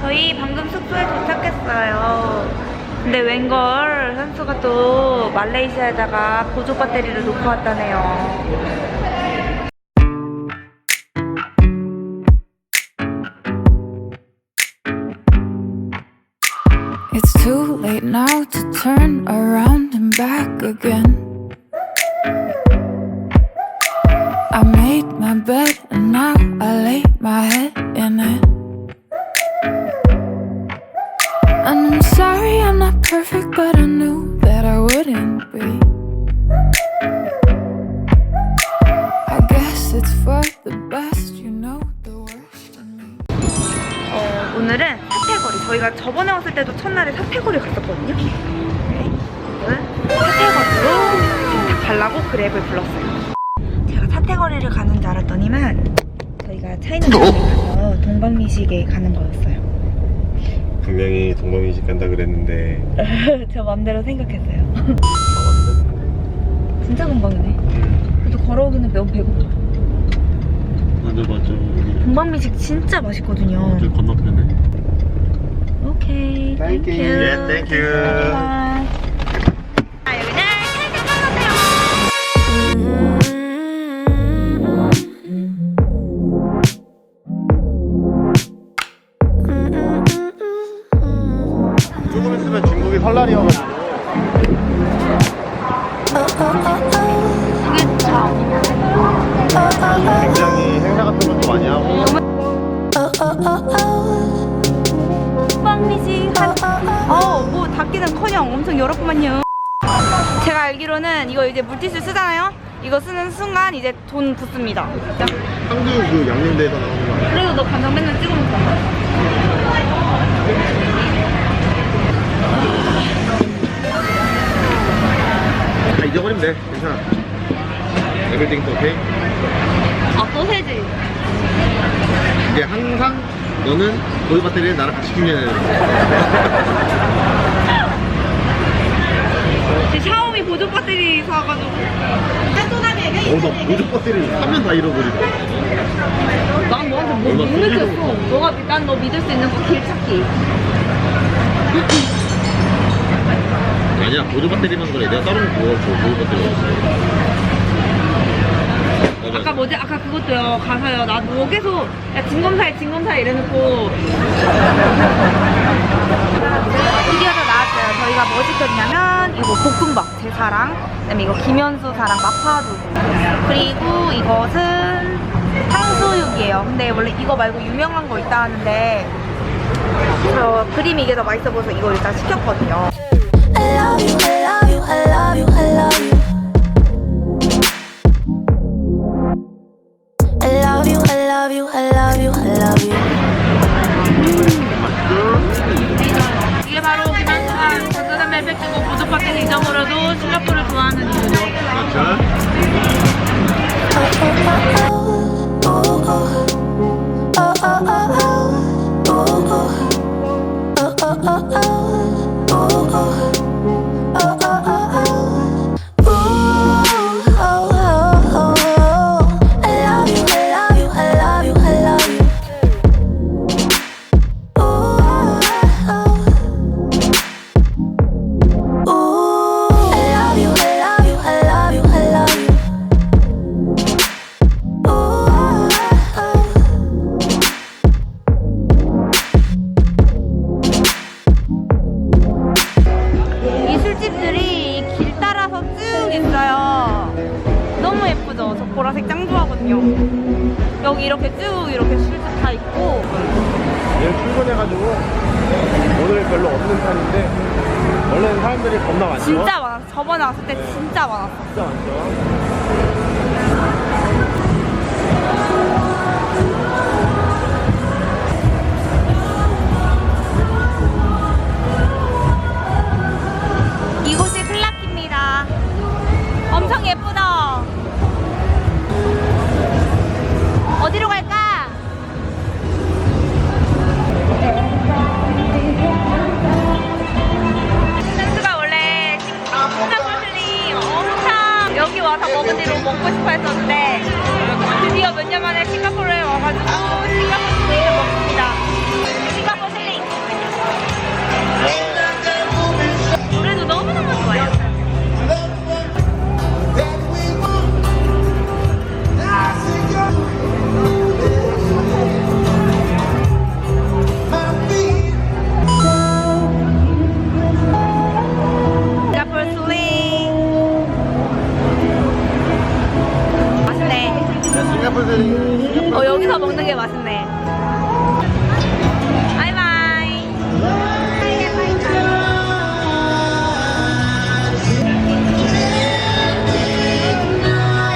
저희 방금 숙소에 도착했어요. 근데 웬걸 현수가 또 말레이시아에다가 보조 배터리를 놓고 왔다네요. It's too late now to turn around and back again. And I'm sorry I'm not perfect, but I knew that I wouldn't be. I guess it's for the best, you know the worst in me. 어, 오늘은 사태거리. 저희가 저번에 왔을 때도 첫날에 사태거리 갔었거든요. 네. 오늘은 사태거리로 지금 다 가려고 그랩을 불렀어요. 제가 사태거리를 가는 줄 알았더니만 저희가 차이나타운에 가서 동방미식에 가는 거였어요. 분명히 동방이식 간다 그랬는데 저 맘대로 생각했어요. 진짜 금방이네. 그래도 걸어오기는 너무 배고파. 맞아 맞아 동방미식 진짜 맛있거든요. 저 건너편에 오케이. Thank you. 굉장히 행사 같은 것도 많이 하고 빵미지 한, 어, 뭐 닫기는커녕 엄청 열었구만요. 제가 알기로는 이거 이제 물티슈 쓰잖아요. 이거 쓰는 순간 이제 돈 붙습니다. 한국 그 양념대에서 나오는 거 아니야? 그래도 너 간장 맨날 찍어 먹잖아. 잊어버리면 돼 괜찮아 Everything's okay 아 소세지. 이제 항상 너는 보조 배터리를 나랑 같이 돼제 샤오미 보조 배터리 사가지고. 어, 나 보조 배터리 하면 다 잃어버리다 난 너한테 뭐 얼마 못 느꼈어. 쓰지도 너가 난 너 믿을 수 있는 거 길찾기. 아니야 보조 배터리만 그래 내가 다른 거 보조 보조 배터리 없어 아까 뭐지? 아까 그것도요. 가서요. 나뭐 계속 야 진검사해 진검사해 이래놓고 드디어 나왔어요. 저희가 뭐 시켰냐면 이거 볶음밥 제 사랑 그다음에 이거 김현수 사랑 마파두부 그리고 이것은 탕수육이에요. 근데 원래 이거 말고 유명한 거 있다 하는데 저 그림이 이게 더 맛있어 보여서 이거 일단 시켰거든요. 이게 바로 김현수가 전자담배 뺏기고 보조파킹 잊어버려도 싱가포르를 좋아하는 이유죠. 그렇죠 술집들이 길 따라서 쭉 있어요. 너무 예쁘죠? 저 보라색 짱 좋아하거든요. 여기 이렇게 쭉 이렇게 술집 다 있고 내일 출근해가지고 오늘 별로 없는 편인데 원래는 사람들이 겁나 많죠? 진짜 많아. 저번에 왔을 때 진짜 많았어. 진짜 많죠?